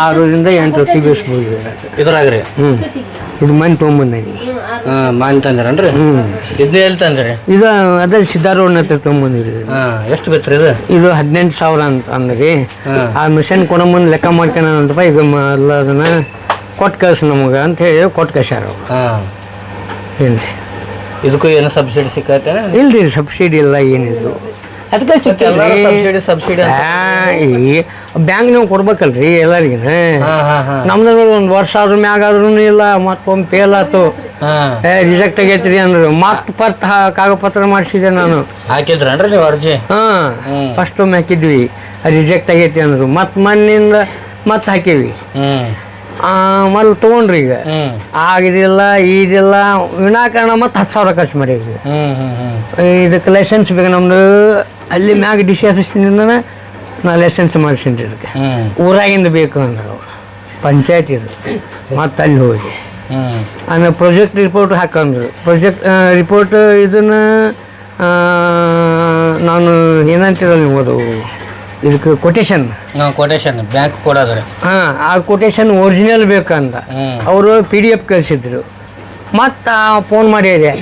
ಆರರಿಂದ ಎಂಟು ರೊಟ್ಟಿ ಬೇಯಿಸ್ಬೋದು. ಇದ್ರಾಗ ರೀ ಹ್ಞೂ ಇದು ಮನೆ ತೊಗೊಂಬಂದೇನಿ ಮಾನ್ ತಂದ್ರನ್ರಿ? ಹ್ಞೂ ಇದನ್ನ ಎಲ್ಲಿ ತಂದ್ರಿ? ಇದು ಅದೇ ಸಿದ್ಧಾರೂಢ ಹತ್ರ ತೊಗೊಂಬಂದಿರಿ ಎಷ್ಟು ಬೇಕ್ರಿ ಇದು? ಇದು ಹದಿನೆಂಟು ಸಾವಿರ ಅಂತ ಅಂದ್ರಿ. ಆ ಮಿಷನ್ ಕೊಡೋ ಲೆಕ್ಕ ಮಾಡ್ಕೊಂಡಂತಪ್ಪ ಇದು ಎಲ್ಲ ಅದನ್ನ ಕೊಟ್ಟು ಕಳ್ಸಿ ನಮಗೆ ಅಂತ ಹೇಳಿ ಕೊಟ್ಟು ಕಳ್ಸ್ಯಾರ ಇಲ್ಲ ಇದಕ್ಕೂ ಏನು ಸಬ್ಸಿಡಿ ಸಿಕ್ಕತ್ತೆ ಇಲ್ರಿ ಸಬ್ಸಿಡಿ ಇಲ್ಲ ಏನಿಲ್ಲ ಅದಕ್ಕೆ ಸಬ್ಸಿಡಿ ಸಬ್ಸಿಡಿ ಬ್ಯಾಂಕ್ ನೀವು ಕೊಡ್ಬೇಕಲ್ರಿ ಎಲ್ಲರಿಗೂ. ನಮ್ದ ಒಂದು ವರ್ಷ ಆದ್ರ ಮ್ಯಾಗ ಆದ್ರೂ ಇಲ್ಲ ಮತ್ತೊಮ್ಮೆ ಫೇಲ್ ಆತು. ರಿಜೆಕ್ಟ್ ಆಗೈತ್ರಿ ಅಂದ್ರು. ಮತ್ತೆ ಪತ್ ಕಾಗದ ಪತ್ರ ಮಾಡಿಸಿದೆ ನಾನು. ಹಾಕಿದ್ರನ್ರಿ ನೀವು ಅರ್ಜಿ? ಹಾಂ. ಫಸ್ಟ್ ಒಮ್ಮೆ ಹಾಕಿದ್ವಿ. ರಿಜೆಕ್ಟ್ ಆಗೈತಿ ಅಂದ್ರು. ಮತ್ ಮಣ್ಣಿಂದ ಮತ್ತೆ ಹಾಕಿವಿ. ಮಲ್ ತೊಗೊಂಡ್ರಿ ಈಗ. ಆಗಿದಿಲ್ಲ ಇದಿಲ್ಲ ವಿನಾಕಾರಣ ಮತ್ತೆ ಹತ್ತು ಸಾವಿರ ಖರ್ಚು ಮಾಡಿದ್ವಿ. ಹ್ಞೂ ಇದಕ್ಕೆ ಲೈಸೆನ್ಸ್ ಬೇಕು ನಮ್ದು. ಅಲ್ಲಿ ಮ್ಯಾಗ ಡಿ ಸಿ ಆಫೀಸಿನಿಂದ ನಾ ಲೈಸೆನ್ಸ್ ಮಾಡಿಸಿದ್ರಿ ಇದಕ್ಕೆ ಊರಾಗಿಂದ ಬೇಕು ಅಂದ್ರೆ. ಪಂಚಾಯತ್ ಇದು ಮತ್ತೆ ಅಲ್ಲಿ ಹೋಗಿ. ಆಮೇಲೆ ಪ್ರೊಜೆಕ್ಟ್ ರಿಪೋರ್ಟ್ ಹಾಕಂದ್ರು. ಪ್ರೊಜೆಕ್ಟ್ ರಿಪೋರ್ಟ್ ಇದನ್ನ ನಾನು ಏನಂತೀರಲ್ಲ ನೀವು ಅದು ಇದಕ್ಕೆ ಕೊಟೇಶನ್ ಕೊಟೇಶನ್ ಬ್ಯಾಂಕ್ ಕೊಡೋದ್ರೆ ಹಾಂ ಆ ಕೊಟೇಶನ್ ಒರಿಜಿನಲ್ ಬೇಕಂದ. ಅವರು ಪಿ ಡಿ ಎಫ್ ಕಳಿಸಿದ್ರು. ಮತ್ತು ಫೋನ್ ಮಾಡಿದೆ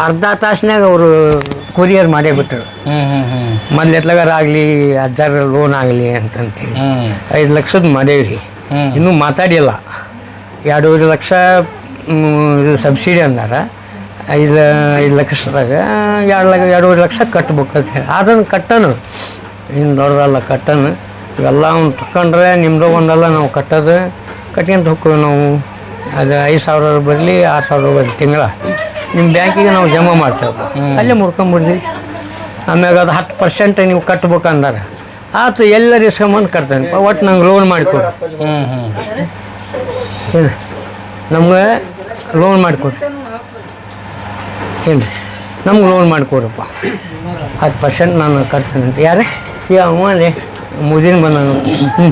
ಅರ್ಧ ತಾಸ್ನಾಗ ಅವರು ಕೊರಿಯರ್ ಮಾಡೇ ಬಿಟ್ಟರು ಮೊದ್ಲು ಎತ್ಲಗಾರ ಆಗಲಿ ಹಜಾರ್ ಲೋನ್ ಆಗಲಿ ಅಂತಂತೇಳಿ. ಐದು ಲಕ್ಷದ ಮಾಡೇವ್ರಿ ಇನ್ನೂ ಮಾತಾಡಿಲ್ಲ. ಎರಡೂವರೆ ಲಕ್ಷ ಸಬ್ಸಿಡಿ ಅಂದಾರ. ಐದು ಐದು ಲಕ್ಷದಾಗ ಎರಡು ಲಕ್ಷ ಎರಡೂವರೆ ಲಕ್ಷ ಕಟ್ಬೇಕು ಅಂತ ಹೇಳಿ. ಅದನ್ನು ಕಟ್ಟನು. ಇನ್ನು ದೊಡ್ಡದಲ್ಲ ಕಟ್ಟನು. ಇವೆಲ್ಲ ಅವ್ನು ತಕೊಂಡ್ರೆ ನಿಮ್ಮದು ಒಂದಲ್ಲ ನಾವು ಕಟ್ಟೋದು. ಕಟ್ಕೊಂತ ಹೋಗ್ತೀವಿ ನಾವು. ಅದು ಐದು ಸಾವಿರ ಬರಲಿ ಆರು ಸಾವಿರ ಬರಲಿ ತಿಂಗಳ. ನಿಮ್ಮ ಬ್ಯಾಂಕಿಗೆ ನಾವು ಜಮಾ ಮಾಡ್ತೇವೆ. ಅಲ್ಲೇ ಮುರ್ಕೊಂಬಿಡ್ದಿ ಆಮ್ಯಾಗ ಅದು ಹತ್ತು ಪರ್ಸೆಂಟ್ ನೀವು ಕಟ್ಬೇಕು ಅಂದಾರ ಆತು ಎಲ್ಲರ ಸಂಬಂಧ ಕಟ್ತಾನೆ. ಒಟ್ಟು ನಂಗೆ ಲೋನ್ ಮಾಡಿಕೊಡು. ಹ್ಞೂ ಹ್ಞೂ ಏನು? ನಮ್ಗೆ ಲೋನ್ ಮಾಡಿಕೊಡ್ರಿ ಏನು? ನಮ್ಗೆ ಲೋನ್ ಮಾಡಿಕೊಡ್ರಪ್ಪ ಹತ್ತು ಪರ್ಸೆಂಟ್ ನಾನು ಕಟ್ತೇನೆ ಅಂತ. ಯಾರೇ? ಈಗ ಅವನೇ ಮುದಿನ ಬಂದ ಹ್ಞೂ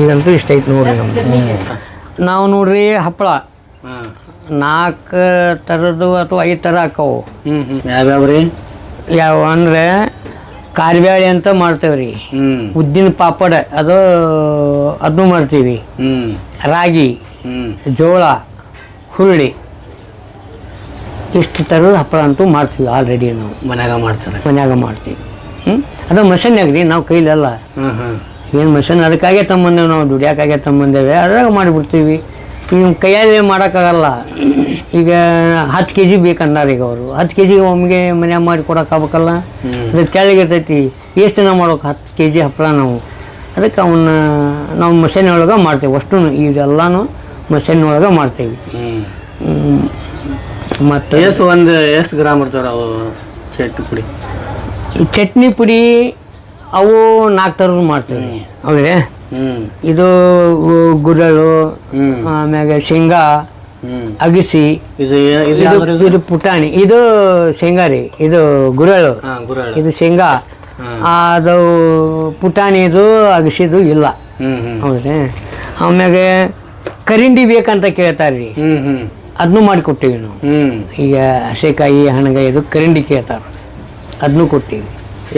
ಈಗಂತೂ ಇಷ್ಟ ಐತೆ ನೋಡ್ರಿ ನಮ್ದು ನಾವು ನೋಡ್ರಿ ಹಪ್ಪಳ. ಹಾಂ ನಾಲ್ಕು ಥರದ್ದು ಅಥವಾ ಐದು ಥರ ಹಾಕವು. ಹ್ಞೂ ಹ್ಞೂ ಯಾವ್ಯಾವ ರೀ? ಯಾವ ಅಂದರೆ ಕಾರ್ಬ್ಯಾಳಿ ಅಂತ ಮಾಡ್ತೇವೆ ರೀ. ಹ್ಞೂ ಉದ್ದಿನ ಪಾಪಡ ಅದು ಅದನ್ನು ಮಾಡ್ತೀವಿ. ಹ್ಞೂ ರಾಗಿ ಹ್ಞೂ ಜೋಳ ಹುರುಳಿ ಇಷ್ಟು ಥರದ ಹಪ್ಪಳ ಅಂತೂ ಮಾಡ್ತೀವಿ ಆಲ್ರೆಡಿ ನಾವು. ಮನ್ಯಾಗ ಮಾಡ್ತಾರೆ. ಮನ್ಯಾಗ ಮಾಡ್ತೀವಿ. ಹ್ಞೂ ಅದು ಮಷನ್ಯಾಗ ರೀ ನಾವು ಕೈಲೆಲ್ಲ. ಹ್ಞೂ ಹ್ಞೂ ಏನು ಮಷನ್ ಅದಕ್ಕಾಗೆ ತಮ್ಮಂದೇವೆ ನಾವು ದುಡಿಯೋಕ್ಕಾಗೆ ತಮ್ಮಂದೇವೆ ಅದ್ರಾಗ ಮಾಡಿಬಿಡ್ತೀವಿ. ಈಗ ಕೈಯಲ್ಲಿ ಮಾಡೋಕ್ಕಾಗಲ್ಲ. ಈಗ ಹತ್ತು ಕೆ ಜಿ ಬೇಕಂದಾರ ಈಗ ಅವರು. ಹತ್ತು ಕೆ ಜಿ ಒಮ್ಮೆಗೆ ಮನೆ ಮಾಡಿ ಕೊಡೋಕ್ಕಾಗಬೇಕಲ್ಲ. ಅದು ತೆಳ್ಳಗಿರ್ತೈತಿ ಎಷ್ಟು ದಿನ ಮಾಡೋಕೆ ಹತ್ತು ಕೆ ಜಿ ಹಪ್ಪಳ ನಾವು? ಅದಕ್ಕೆ ಅವನ್ನ ನಾವು ಮಷನ್ ಒಳಗೆ ಮಾಡ್ತೇವೆ. ಅಷ್ಟು ಇದೆಲ್ಲನೂ ಮಷನ್ ಒಳಗೆ ಮಾಡ್ತೇವೆ. ಮತ್ತು ಎಷ್ಟು ಒಂದು ಎಷ್ಟು ಗ್ರಾಮ್ ಇರ್ತಾವ ಅವು ಚಟ್ನಿ ಪುಡಿ? ಚಟ್ನಿ ಪುಡಿ ಅವು ನಾಲ್ಕು ಥರ ಮಾಡ್ತೇವೆ. ಹೌದೇ ಇದು ಗುರಳು ಆಮ್ಯಾಗ ಶೇಂಗಾ ಅಗಸಿ ಇದು ಪುಟಾಣಿ. ಇದು ಶೇಂಗಾ ರೀ. ಇದು ಗುರಳು. ಇದು ಶೇಂಗಾ. ಅದು ಪುಟಾಣಿದು ಅಗಸಿದು ಇಲ್ಲ. ಹೌದ್ರಿ? ಆಮ್ಯಾಗ ಕರಿಂಡಿ ಬೇಕಂತ ಕೇಳ್ತಾರೆ ರೀ. ಹ್ಞೂ ಹ್ಞೂ ಅದನ್ನು ಮಾಡಿಕೊಟ್ಟಿವಿ ನಾವು. ಈಗ ಹಸೆಕಾಯಿ ಹಣಗಾಯಿ ಇದು ಕರಿಂಡಿ ಕೇಳ್ತಾರೆ. ಅದನ್ನು ಕೊಟ್ಟಿವಿ.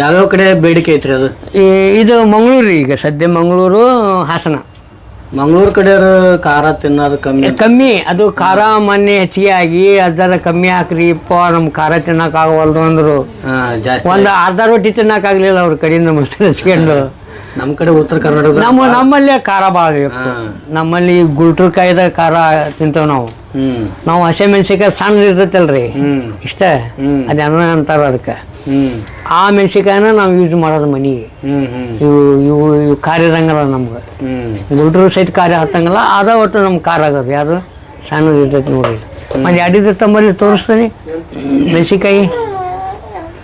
ಯಾವ್ಯಾವ ಕಡೆ ಬೇಡಿಕೆ ಐತ್ರಿ ಅದು? ಈ ಇದು ಮಂಗಳೂರು ಈಗ ಸದ್ಯ ಮಂಗಳೂರು ಹಾಸನ. ಮಂಗಳೂರು ಕಡೆಯವರು ಖಾರ ತಿನ್ನೋದು ಕಮ್ಮಿ. ಕಮ್ಮಿ ಅದು ಖಾರ ಮೊನ್ನೆ ಹೆಚ್ಚಿಗೆ ಆಗಿ ಅದರ ಕಮ್ಮಿ ಹಾಕ್ರಿ ಇಪ್ಪ ನಮ್ಮ ಖಾರ ತಿನ್ನಕ್ಕಾಗವಲ್ದು ಅಂದರು. ಅಂದ್ರು ಜಾಸ್ತಿ ಒಂದು ಅರ್ಧ ರೊಟ್ಟಿ ತಿನ್ನಕ್ಕಾಗ್ಲಿಲ್ಲ ಅವ್ರ ಕಡೆಯಿಂದ ಮೊಸರು ಹಚ್ಕೊಂಡು. ನಮ್ಮ ಕಡೆ ಉತ್ತರ ಕರ್ನಾಟಕ ನಮ್ಮ ನಮ್ಮಲ್ಲೇ ಖಾರ ಭಾಳ ನಮ್ಮಲ್ಲಿ ಗುಲ್ಟ್ರ ಕಾಯ್ದ ಖಾರ ತಿಂತೇವೆ ನಾವು. ನಾವು ಹಸೆ ಮೆಣಸಿನ್ಕಾಯಿ ಸಣ್ಣ ಇರ್ತೈತಲ್ರಿ. ಇಷ್ಟ? ಅದೇ ಅನ್ನ ಅಂತಾರ ಅದಕ್ಕೆ. ಆ ಮೆಣಸಿನ್ಕಾಯಿನ ನಾವು ಯೂಸ್ ಮಾಡೋದು ಮನೆಗೆ ಇವು ಇವು ಇವು ಖಾರ ಇರಂಗಲ್ಲ ನಮ್ಗೆ. ಗುಲ್ಟ್ರು ಸಹಿತ ಖಾರ ಹತ್ತಂಗಲ್ಲ ಅದ ಒಟ್ಟು ನಮ್ಗೆ ಖಾರ ಆಗೋದು. ಯಾರು ಸಣ್ಣದು ಇರ್ತೈತಿ ನೋಡಿ ಮತ್ತೆ ಅಡಿದ ತಮ್ಮಲ್ಲಿ ತೋರಿಸ್ತೀನಿ. ಮೆಣಸಿನ್ಕಾಯಿ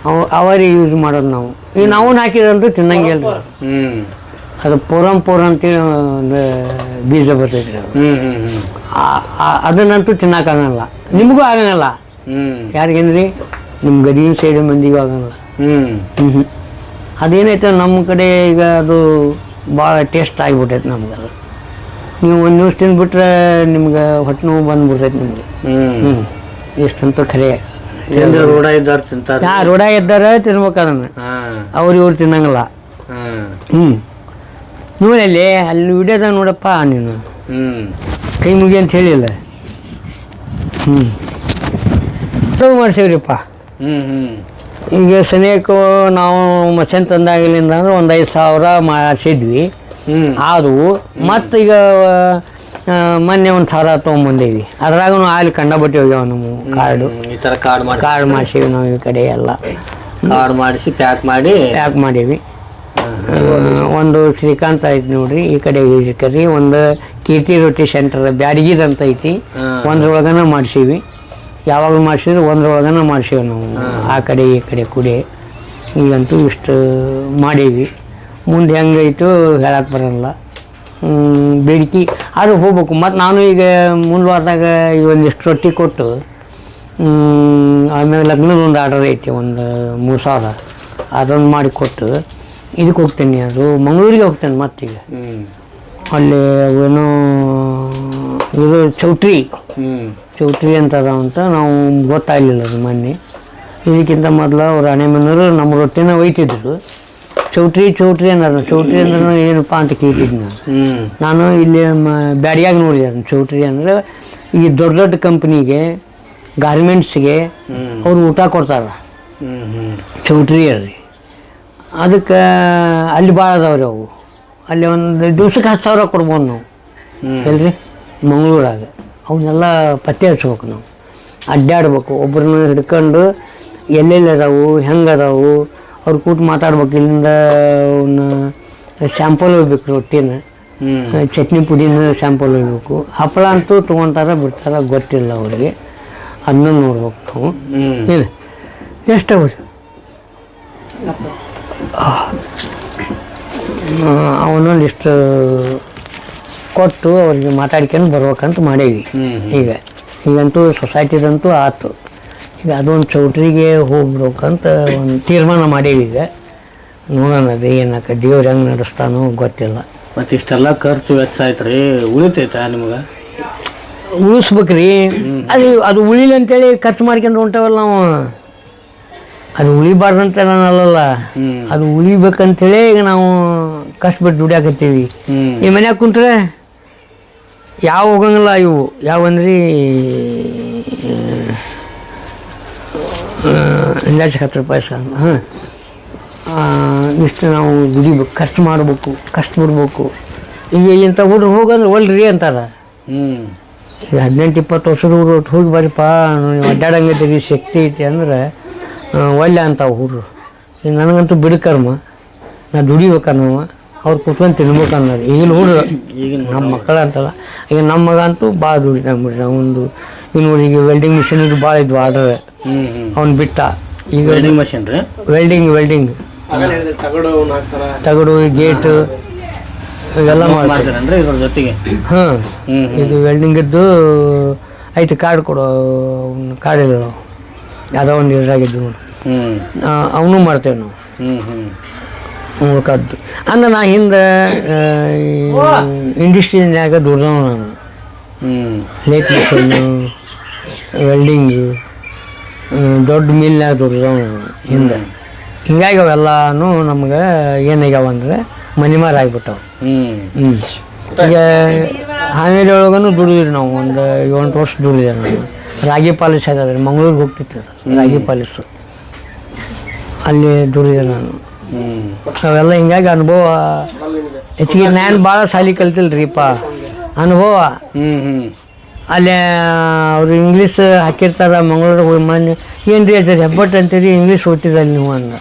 ಅವು ಅವರಿ ಯೂಸ್ ಮಾಡೋದು ನಾವು. ಈಗ ನಾವು ಹಾಕಿದಂತೂ ತಿನ್ನಂಗಿಲ್ಲ ಹ್ಞೂ ಅದು ಪೂರಂ ಪೂರ ಅಂತೇಳಿ ಒಂದು ಬೀಜ ಬರ್ತೈತೆ. ಅದನ್ನಂತೂ ತಿನ್ನಕ್ಕಾಗಲ್ಲ ನಿಮಗೂ ಆಗಂಗಲ್ಲ. ಯಾರಿಗೇನ್ರಿ ನಿಮ್ಮ ಗದಗಿನ ಸೈಡ್ ಮಂದಿಗೂ ಆಗಂಗಿಲ್ಲ. ಹ್ಞೂ ಅದೇನೈತೆ ನಮ್ಮ ಕಡೆ ಈಗ ಅದು ಭಾಳ ಟೇಸ್ಟ್ ಆಗಿಬಿಟ್ಟೈತೆ ನಮ್ಗೆ ಅದು ನೀವು ಒಂದು ನ್ಯೂಸ್ ತಿಂದ್ಬಿಟ್ರೆ ನಿಮ್ಗೆ ಹೊಟ್ಟೆ ನೋವು ಬಂದ್ಬಿಡ್ತೈತೆ ನಿಮ್ಗೆ. ಹ್ಞೂ ಎಷ್ಟಂತೂ ಖರೆ. ರೋಡ ತಿಂತಾರೆ. ರೋಡ ಎದ್ದಾರ ತಿನ್ಬೇಕು ಅದನ್ನು. ಹಾಂ. ಅವ್ರು ಇವ್ರು ತಿನ್ನಂಗಿಲ್ಲ. ಹಾಂ. ಹ್ಞೂ ನೋಡಲ್ಲಿ ಅಲ್ಲಿ ವಿಡಿಯೋದಾಗ ನೋಡಪ್ಪ ನೀನು. ಹ್ಮ್. ಕೈ ಮುಗಿ ಅಂತ ಹೇಳಿಲ್ಲ. ಹ್ಞೂ ಮಾಡ್ಸೀವ್ರಿಪ್ಪ. ಹ್ಮ್ ಹ್ಮ್. ಈಗ ಸನೇಕ ನಾವು ಮಸನ್ ತಂದಾಗಲಿಂದ ಅಂದ್ರೆ ಒಂದು ಐದು ಸಾವಿರ ಮಾಡಿಸಿದ್ವಿ. ಹ್ಮ್. ಆದವು ಮತ್ತು ಈಗ ಮೊನ್ನೆ ಒಂದು ಸಾವಿರ ತೊಗೊಂಬಂದೀವಿ. ಅದ್ರಾಗೂ ಕಂಡ ಕಂಡಬಟ್ಟಿ ಹೋಗ್ಯಾವ ನಮ್ಮ ಕಾರ್ಡು ಈ ಥರ ಕಾರ್ಡ್ ಮಾಡಿ ಕಾರ್ಡ್ ಮಾಡಿಸೀವಿ ನಾವು ಈ ಕಡೆ ಎಲ್ಲ. ಕಾರ್ಡ್ ಮಾಡಿಸಿ ಪ್ಯಾಕ್ ಮಾಡಿ. ಪ್ಯಾಕ್ ಮಾಡೀವಿ. ಒಂದು ಶ್ರೀಕಾಂತ್ ಐತಿ ನೋಡ್ರಿ ಈ ಕಡೆ ಕರಿ ಒಂದು ಕೀರ್ತಿ ರೊಟ್ಟಿ ಸೆಂಟರ್ ಬ್ಯಾಡಗಿದ್ ಅಂತ ಐತಿ. ಒಂದ್ರೊಳಗನ ಮಾಡಿಸೀವಿ. ಯಾವಾಗ ಮಾಡಿಸಿದ್ರು ಒಂದ್ರೊಳಗನ ಮಾಡಿಸೀವಿ ನಾವು. ಆ ಕಡೆ ಈ ಕಡೆ ಕುಡಿ ಈಗಂತೂ ಇಷ್ಟು ಮಾಡೀವಿ. ಮುಂದೆ ಹೆಂಗೈತು ಹೇಳಕ್ಕೆ ಬರಲ್ಲ. ಬೇಡಿಕೆ ಆದ್ರೆ ಹೋಗ್ಬೇಕು. ಮತ್ತು ನಾನು ಈಗ ಮುಂದುವಾರದಾಗ ಈ ಒಂದಿಷ್ಟು ರೊಟ್ಟಿ ಕೊಟ್ಟು ಆಮೇಲೆ ಲಗ್ನದ ಒಂದು ಆರ್ಡರ್ ಐತಿ ಒಂದು ಮೂರು ಸಾವಿರ. ಅದೊಂದು ಮಾಡಿ ಕೊಟ್ಟು ಇದಕ್ಕೆ ಹೋಗ್ತೇನೆ ಅದು. ಮಂಗಳೂರಿಗೆ ಹೋಗ್ತೇನೆ ಮತ್ತೀಗ. ಅಲ್ಲಿ ಏನೋ ಇದು ಚೌಟ್ರಿ. ಚೌಟ್ರಿ ಅಂತ ಅದಾವ ಅಂತ ನಾವು ಗೊತ್ತಾಗಲಿಲ್ಲ ಅದು ಮೊನ್ನೆ. ಇದಕ್ಕಿಂತ ಮೊದಲು ಅವ್ರು ಹಣೆಮನವರು ನಮ್ಮ ರೊಟ್ಟಿನ ಒಯ್ತಿದ್ರು. ಚೌಟ್ರಿ ಚೌಟ್ರಿ ಅನ್ನೋದು. ಚೌಟ್ರಿ ಅಂದ್ರೆ ಏನಪ್ಪ ಅಂತ ಕೇಳಿದ್ದೆ ನಾನು. ನಾನು ಇಲ್ಲಿ ಬ್ಯಾಡಿಯಾಗಿ ನೋಡಿದೆ ಅದನ್ನು. ಚೌಟ್ರಿ ಅಂದರೆ ಈ ದೊಡ್ಡ ದೊಡ್ಡ ಕಂಪ್ನಿಗೆ ಗಾರ್ಮೆಂಟ್ಸ್ಗೆ ಅವ್ರು ಊಟ ಕೊಡ್ತಾರೆ. ಹ್ಮ್ ಹ್ಮ್. ಚೌಟ್ರಿ ಅಲ್ರಿ ಅದಕ್ಕೆ ಅಲ್ಲಿ ಭಾಳ ಅದಾವ್ರಿ ಅವು. ಅಲ್ಲಿ ಒಂದು ದಿವ್ಸಕ್ಕೆ ಹತ್ತು ಸಾವಿರ ಕೊಡ್ಬೋದು ನಾವು. ಎಲ್ರಿ? ಮಂಗಳೂರಾಗ. ಅವನ್ನೆಲ್ಲ ಪತ್ತೆ ಹಚ್ಬೇಕು ನಾವು. ಅಡ್ಡಾಡ್ಬೇಕು. ಒಬ್ಬರನ್ನ ಹಿಡ್ಕೊಂಡು ಎಲ್ಲೆಲ್ಲಿ ಅದಾವು ಹೆಂಗೆ ಅದಾವು ಅವ್ರು ಕೂತು ಮಾತಾಡ್ಬೇಕು. ಇಲ್ಲಿಂದ ಅವನ್ನ ಶ್ಯಾಂಪಲ್ ಹೋಗ್ಬೇಕು ರೊಟ್ಟಿನ. ಚಟ್ನಿ ಪುಡಿನ ಶ್ಯಾಂಪಲ್ ಹೋಗ್ಬೇಕು ಹಪ್ಪಳ ಅಂತೂ ತೊಗೊತಾರ ಬಿಡ್ತಾರ ಗೊತ್ತಿಲ್ಲ ಅವ್ರಿಗೆ. ಅದನ್ನ ನೋಡ್ಬೇಕು ನಾವು. ಹ್ಮ್. ಏನು ಎಷ್ಟು ಅವ್ರಿ ಅವನೊಂದಿಷ್ಟು ಕೊಟ್ಟು ಅವ್ರಿಗೆ ಮಾತಾಡ್ಕೊಂಡು ಬರ್ಬೇಕಂತ ಮಾಡೇವಿ. ಈಗ ಈಗಂತೂ ಸೊಸೈಟಿದಂತೂ ಆತು. ಈಗ ಅದೊಂದು ಚೌಟ್ರಿಗೆ ಹೋಗ್ಬೇಕಂತ ಒಂದು ತೀರ್ಮಾನ ಮಾಡೇವಿ ಈಗ. ನೋಡೋಣ ಅದು ಏನಕ್ಕ ದೇವ್ರು ಹೆಂಗೆ ನಡೆಸ್ತಾನೋ ಗೊತ್ತಿಲ್ಲ. ಮತ್ತು ಇಷ್ಟೆಲ್ಲ ಖರ್ಚು ವೆಚ್ಚ ಆಯ್ತು ರೀ ಉಳಿತೈತಾ ನಿಮ್ಗೆ? ಉಳಿಸ್ಬೇಕ್ರಿ. ಅದು ಅದು ಉಳಿಲಿ ಅಂತೇಳಿ ಖರ್ಚು ಮಾಡ್ಕೊಂಡು ಹೊಂಟವಲ್ಲ ನಾವು. ಅದು ಉಳಿಬಾರ್ದಂತ ನಾನು ಅಲ್ಲಲ್ಲ. ಅದು ಉಳಿಬೇಕಂತೇಳಿ ಈಗ ನಾವು ಕಷ್ಟಪಟ್ಟು ದುಡಿಯಾಕತ್ತೀವಿ. ಈ ಮನ್ಯಾಗ ಕುಂತ್ರೆ ಯಾವ ಹೋಗಂಗಿಲ್ಲ ಇವು. ಯಾವಂದ್ರಿ ಅಂದಾಜು ಹತ್ತು ರೂಪಾಯಿ ಸರ್ ಹಾಂ. ಇಷ್ಟು ನಾವು ದುಡಿಬೇಕು ಕಷ್ಟ ಮಾಡ್ಬೇಕು ಕಷ್ಟ ಬಿಡ್ಬೇಕು ಈಗ ಇಂಥ ಹುಡ್ರು ಹೋಗಂದ್ರೆ ಒಲ್ರಿ ಅಂತಾರೆ. ಈಗ ಹದಿನೆಂಟು ಇಪ್ಪತ್ತು ವರ್ಷದ ಹುಡುಗ ಹೋಗಿ ಬರ್ರಿಪ್ಪ ನೀವು ಅಡ್ಡಾಡಂಗೈತಿ ಶಕ್ತಿ ಐತಿ ಅಂದ್ರೆ ಒಳ್ಳೆ ಅಂತ ಹುಡ್ರು. ಈಗ ನನಗಂತೂ ಬಿಡಕರ್ಮ ನಾ ದುಡಿಬೇಕನ್ನವ. ಅವ್ರು ಕುತ್ಕೊಂಡು ತಿನ್ಬೇಕನ್ನೋರು. ಈಗಿನ ಹುಡುಗರು ಈಗ ನಮ್ಮ ಮಕ್ಕಳು ಅಂತಲ್ಲ. ಈಗ ನಮ್ಮ ಮಗ ಅಂತೂ ಭಾಳ ದುಡಿತಾನೆ ಬಿಡ್ರಿ. ಅವನು ಈಗ ನೋಡಿ ಈಗ ವೆಲ್ಡಿಂಗ್ ಮಿಷಿನ್ ಇದು ಭಾಳ ಇದ್ವು ಆರ್ಡರ್ ಅವ್ನು ಬಿಟ್ಟ. ಈಗ ವೆಲ್ಡಿಂಗ್ ಮಷಿನ್ ರೀ? Welding welding. ತಗಡು ಗೇಟು ಇವೆಲ್ಲ ಮಾಡ್ತಾರೆ. ಇದ್ರ ಜೊತೆಗೆ? ಹಾಂ. ಇದು ವೆಲ್ಡಿಂಗಿದ್ದು ಐತೆ ಕಾರ್ಡ್ ಕೊಡು ಕಾರ್ಡ್ ಇಲ್ಲ ನಾವು ಯಾವುದೋ ಒಂದು ಇದ್ರಾಗಿದ್ದು ಅವನು ಮಾಡ್ತೇವೆ ನಾವು. ಹ್ಞೂ ಮುಳ್ಕದ್ದು ಅಂದ್ರೆ ನಾ ಹಿಂದೆ ಇಂಡಸ್ಟ್ರಿಯಾಗ ದುಡ್ದವ ನಾನು. ಲೇಟ್ ಮಿಷನ್ನು ವೆಲ್ಡಿಂಗು ದೊಡ್ಡ ಮಿಲ್ನಾಗ ದುಡ್ದವ ನಾನು ಹಿಂದೆ. ಹಿಂಗಾಗಿ ಅವೆಲ್ಲನೂ ನಮ್ಗೆ ಏನಾಗ್ಯಾವ ಅಂದ್ರೆ ಮನಿಮಾರ ಆಗಿಬಿಟ್ಟವು. ಹ್ಞೂ ಈಗ ಹಾವೇರಿ ಒಳಗೂ ದುಡಿದ್ರಿ ನಾವು. ಒಂದು ಏಳೆಂಟು ವರ್ಷ ದುಡಿದೆ ನಾನು ರಾಗಿ ಪಾಲಿಸ್ ಹಾಗಾದ್ರೆ ಮಂಗಳೂರಿಗೆ ಹೋಗ್ತಿತ್ತು ರಾಗಿ ಪಾಲಿಸು ಅಲ್ಲಿ ದುಡಿದೆ ನಾನು. ಅವೆಲ್ಲ ಹಿಂಗಾಗಿ ಅನುಭವ, ಹೆಚ್ಚಿಗೆ ನಾನು ಭಾಳ ಸಾಲಿ ಕಲ್ತಿಲ್ರಿಪ್ಪ. ಅನುಭವ. ಅಲ್ಲಿ, ಅವರು ಇಂಗ್ಲೀಷ್ ಹಾಕಿರ್ತಾರ ಮಂಗಳೂರು ಹೋಗಿ ಮೊನ್ನೆ ಏನು ರೀ ಅಜ್ಜರಿ ಹೆಬ್ಬಟ್ಟು ಅಂತೀರಿ ಇಂಗ್ಲೀಷ್ ಓದ್ತಿದ್ದಲ್ಲಿ ನೀವು ಅಂದ.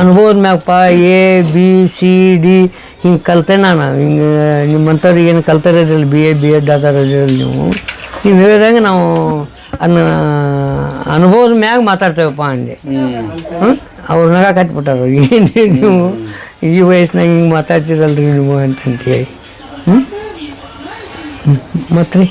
ಅನುಭವದ ಮ್ಯಾಗಪ್ಪ ಎ ಬಿ ಸಿ ಡಿ ಹಿಂಗೆ ಕಲ್ತೆ ನಾನು. ಹಿಂಗೆ ನಿಮ್ಮಂಥವ್ರಿಗೆ ಏನು ಕಲ್ತಿರೋದಿಲ್ಲ ಬಿ ಎ ಬಿ ಎಡ್ ಅದಾರದಿರಲ್ಲ ನೀವು. ನೀವು ಹೇಳಿದಂಗೆ ನಾವು ಅನ್ನ ಅನುಭವದ ಮ್ಯಾಗ ಮಾತಾಡ್ತೇವಪ್ಪ ಅಂದೆ. ಹ್ಞೂ ಅವ್ರ ನಗ ಕಟ್ಬಿಟ್ಟಾರ. ಏನು ನೀವು ಈ ವಯಸ್ಸಿನಾಗ ಹಿಂಗೆ ಮಾತಾಡ್ತಿರಲ್ರಿ ನೀವು ಅಂತಂತೇಳಿ. ಹ್ಞೂ ಮತ್ತು ರೀ